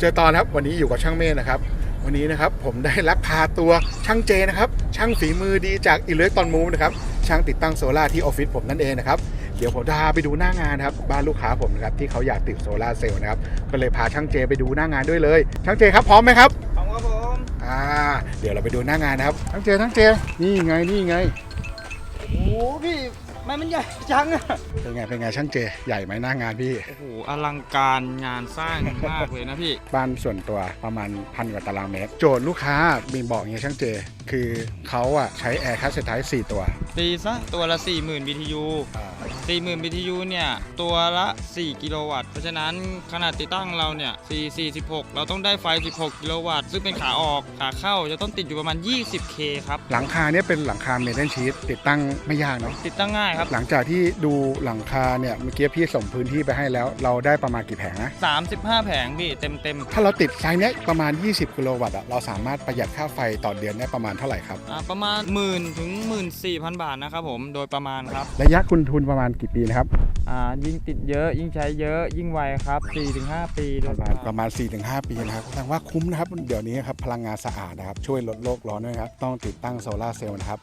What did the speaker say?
เจอตอนครับวันนี้อยู่กับช่างเมธนะครับ วันนี้นะครับผมได้ลักพาตัวช่างเจนะครับ ช่างฝีมือดีจากอิเล็กตรอนมูฟนะครับช่างติดตั้งโซล่าร์ที่ออฟฟิศผมนั่นเองนะครับเดี๋ยวผมจะพาไปดูหน้างานครับบ้านลูกค้าผมนะครับที่เขาอยากติดโซล่าร์เซลล์นะครับก็เลยพาช่างเจไปดูหน้างานด้วยเลย ช่างเจครับพร้อมไหมครับขอบครับผมอ่าเดี๋ยวเราไปดูหน้างานนะครับช่างเจช่างเจนี่ไงนี่ไงโอ้โหพี่ทำ ไมมันใหญ่จังอะเป็นไงเป็นไงช่างเจใหญ่ไหมหน้างานพี่ โอ้โหอลังการงานสร้างมากเลยนะพี่ บ้านส่วนตัวประมาณพันกว่าตารางเมตร โจทย์ลูกค้ามีบอกอย่างเงี้ยช่างเจ คือเขาอะใช้แอร์คัสเซตาย4ตัว ตีซะตัวละ 40,000 BTU 40,000 BTU เนี่ย ตัวละ 4 กิโลวัตต์ เพราะฉะนั้นขนาดติดตั้งเราเนี่ย4 46เราต้องได้ไฟ 16 กิโลวัตต์ ซึ่งเป็นขาออกขาเข้าจะต้องติดอยู่ประมาณ 20K ครับ หลังคาเนี่ยเป็นหลังคาเมทัลชีตติดตั้งไม่ยากเนาะติดตั้งง่ายครับหลังจากที่ดูหลังคาเนี่ยเมื่อกี้พี่ส่งพื้นที่ไปให้แล้ว เราได้ประมาณกี่แผงนะ35 แผงพี่เต็มเต็มถ้าเราติดไซส์เนี้ยประมาณ 20 กิโลวัตต์อะเราสามารถประหยัดค่าไฟต่อเดือนได้ประมาณเท่าไหร่ครับๆอ่าประมาณหมื่นถึงหมื่นสี่พันบาทนะครับผมโดยประมาณครับระยะคุณทุนประมาณกี่ปีนะครับอ่ายิ่งติดเยอะยิ่งใช้เยอะยิ่งไวครับ4-5 ปีโดปยระปมาระณมาณประมาณ 4-5 ปีนะครับแสดงว่าคุ้มนะครับเดี๋ยวนี้ครับพลังงานสะอาดนะครับช่วยลดโลกร้อนด้วยนะครับต้องติดตั้งโซลาร์เซลล์นะครับ